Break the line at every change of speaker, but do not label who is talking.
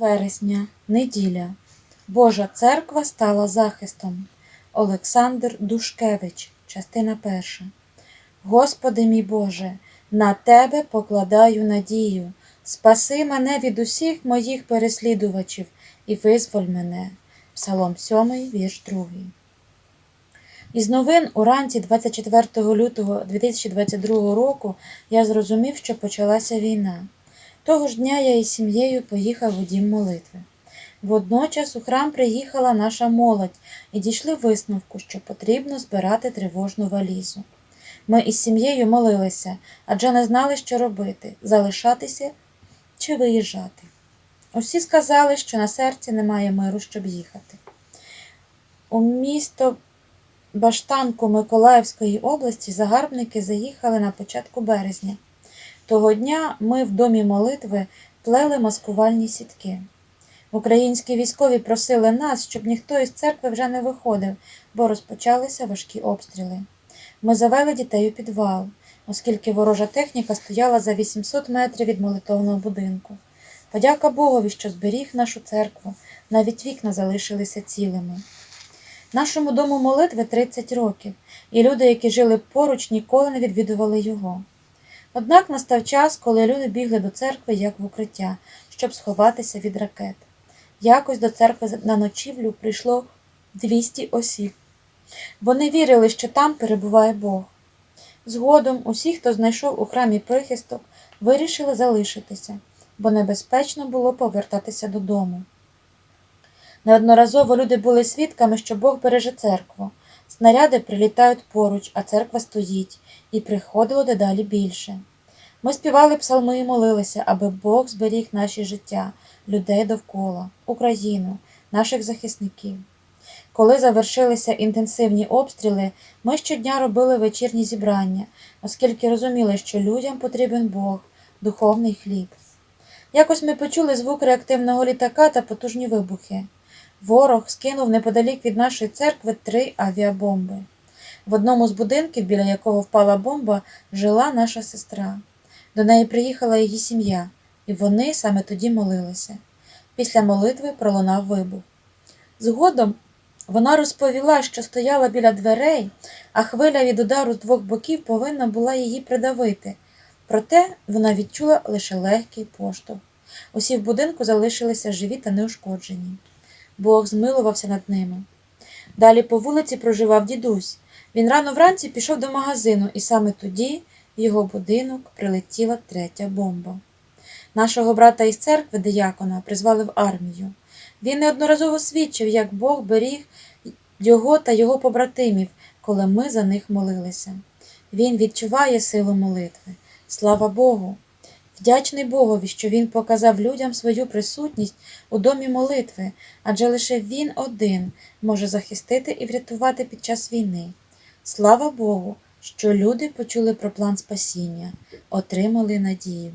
вересня, неділя. Божа церква стала захистом. Олександр Душкевич, частина перша. Господи мій Боже, на Тебе покладаю надію. Спаси мене від усіх моїх переслідувачів і визволь мене. Псалом 7, вірш 2. Із новин уранці 24 лютого 2022 року я зрозумів, що почалася війна. Того ж дня я із сім'єю поїхав у дім молитви. Водночас у храм приїхала наша молодь і дійшли висновку, що потрібно збирати тривожну валізу. Ми із сім'єю молилися, адже не знали, що робити залишатися чи виїжджати. Усі сказали, що на серці немає миру, щоб їхати. У місто Баштанку Миколаївської області загарбники заїхали на початку березня. Того дня ми в домі молитви плели маскувальні сітки. Українські військові просили нас, щоб ніхто із церкви вже не виходив, бо розпочалися важкі обстріли. Ми завели дітей у підвал, оскільки ворожа техніка стояла за 800 метрів від молитовного будинку. Подяка Богові, що зберіг нашу церкву, навіть вікна залишилися цілими. Нашому дому молитви 30 років, і люди, які жили поруч, ніколи не відвідували його. Однак настав час, коли люди бігли до церкви як в укриття, щоб сховатися від ракет. Якось до церкви на ночівлю прийшло 200 осіб. Вони вірили, що там перебуває Бог. Згодом усі, хто знайшов у храмі прихисток, вирішили залишитися, бо небезпечно було повертатися додому. Неодноразово люди були свідками, що Бог береже церкву. Снаряди прилітають поруч, а церква стоїть, і приходило дедалі більше. Ми співали псалми і молилися, аби Бог зберіг наші життя, людей довкола, Україну, наших захисників. Коли завершилися інтенсивні обстріли, ми щодня робили вечірні зібрання, оскільки розуміли, що людям потрібен Бог, духовний хліб. Якось ми почули звук реактивного літака та потужні вибухи. Ворог скинув неподалік від нашої церкви три авіабомби. В одному з будинків, біля якого впала бомба, жила наша сестра. До неї приїхала її сім'я, і вони саме тоді молилися. Після молитви пролунав вибух. Згодом вона розповіла, що стояла біля дверей, а хвиля від удару з двох боків повинна була її придавити. Проте вона відчула лише легкий поштовх. Усі в будинку залишилися живі та неушкоджені. Бог змилувався над ними. Далі по вулиці проживав дідусь. Він рано вранці пішов до магазину, і саме тоді в його будинок прилетіла третя бомба. Нашого брата із церкви, диякона, призвали в армію. Він неодноразово свідчив, як Бог беріг його та його побратимів, коли ми за них молилися. Він відчуває силу молитви. Слава Богу! Вдячний Богові, що Він показав людям свою присутність у домі молитви, адже лише Він один може захистити і врятувати під час війни. Слава Богу, що люди почули про план спасіння, отримали надію.